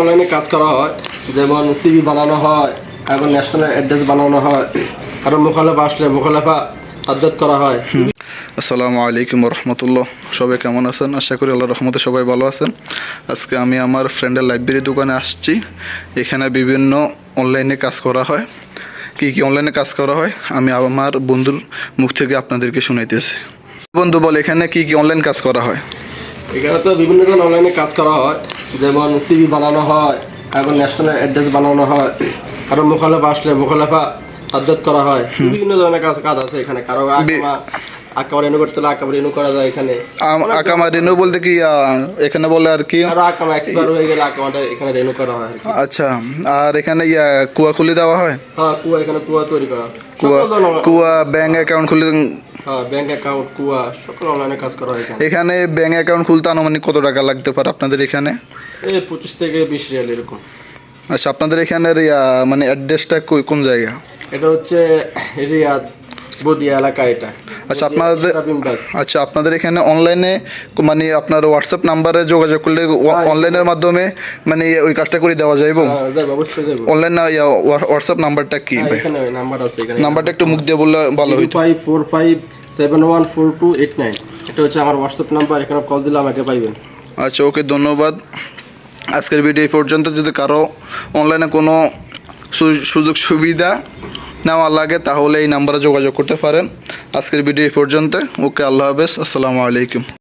অনলাইনে কাজ করা হয়, যেমন সিভি বানানো হয়, এবং ন্যাশনাল অ্যাড্রেস বানানো হয়। কারণ মুখালেফা আসলে মুখালেফা আদ্যত করা হয়। আসসালামু আলাইকুম রহমতুল্লাহ। সবাই কেমন আছেন? আশা করি আল্লাহ রহমতে সবাই ভালো আছেন। আজকে আমি আমার ফ্রেন্ডের লাইব্রেরি দোকানে আসছি। এখানে বিভিন্ন অনলাইনে কাজ করা হয়। কী কী অনলাইনে কাজ করা হয়? আমি আমার বন্ধুর মুখ থেকে আপনাদেরকে শুনাইতেছি। বন্ধু বল, এখানে কি কি অনলাইন কাজ করা হয়? এখানে তো বিভিন্ন ধরনের অনলাইনে কাজ করা হয়। যেমন সিভি বানানো হয় এবং ন্যাশনাল অ্যাড্রেস বানানো হয়। কারণ মুখালেফা আসলে মুখালেফা আদ্যত করা হয়। বিভিন্ন ধরনের কাজ কাজ আছে এখানে। কারও আকামা রেনু করতে হলে আকামা রেনু করা যায় এখানে। আকামা রেনু বলতে কি এখানে বলে আর কি? আরও আকামা এক্সপায়ার হয়ে গেলে আকামাটা এখানে রেনু করা হয় আচ্ছা আর এখানে ইয়া কুয়া খুলে দেওয়া হয়? হ্যাঁ কুয়া এখানে কুয়া তৈরি করা কুয়া কুয়া ব্যাঙ্ক অ্যাকাউন্ট খুলে ব্যাংক অ্যাকাউন্ট কুয়া সকল অনলাইনে কাজ করা হয় এখানে। ব্যাংক অ্যাকাউন্ট খুলতে আনুমানিক কত টাকা লাগতে পারে আপনাদের এখানে? এই পঁচিশ থেকে বিশ রিয়াল এরকম। আচ্ছা আপনাদের এখানের মানে অ্যাড্রেসটা কোন জায়গা? এটা হচ্ছে রিয়াদ বদিয়া এলাকা এটা। আচ্ছা আপনাদের আচ্ছা আপনাদের এখানে অনলাইনে মানে আপনার হোয়াটসঅ্যাপ নাম্বারে যোগাযোগ করলে অনলাইনের মাধ্যমে মানে ওই কাজটা করে দেওয়া যাইব হ্যাঁ যাব অবশ্যই হোয়াটসঅ্যাপ নাম্বারটা কি? নাম্বার আছে এখানে। নাম্বারটা একটু মুখ দিয়ে বললে ভালো হইতো। Five four five seven one four two eight nine. এটা হচ্ছে আমার হোয়াটসঅ্যাপ নাম্বার এখানে কল দিলে আমাকে পাইবেন। আচ্ছা ওকে ধন্যবাদ। আজকের ভিডিও এই পর্যন্ত। যদি কারও অনলাইনে কোনো সুযোগ সুবিধা নেওয়া লাগে, তাহলে এই নাম্বারে যোগাযোগ করতে পারেন। আজকের ভিডিও এই পর্যন্ত ওকে, আল্লাহ হাফেজ। আসসালামু আলাইকুম।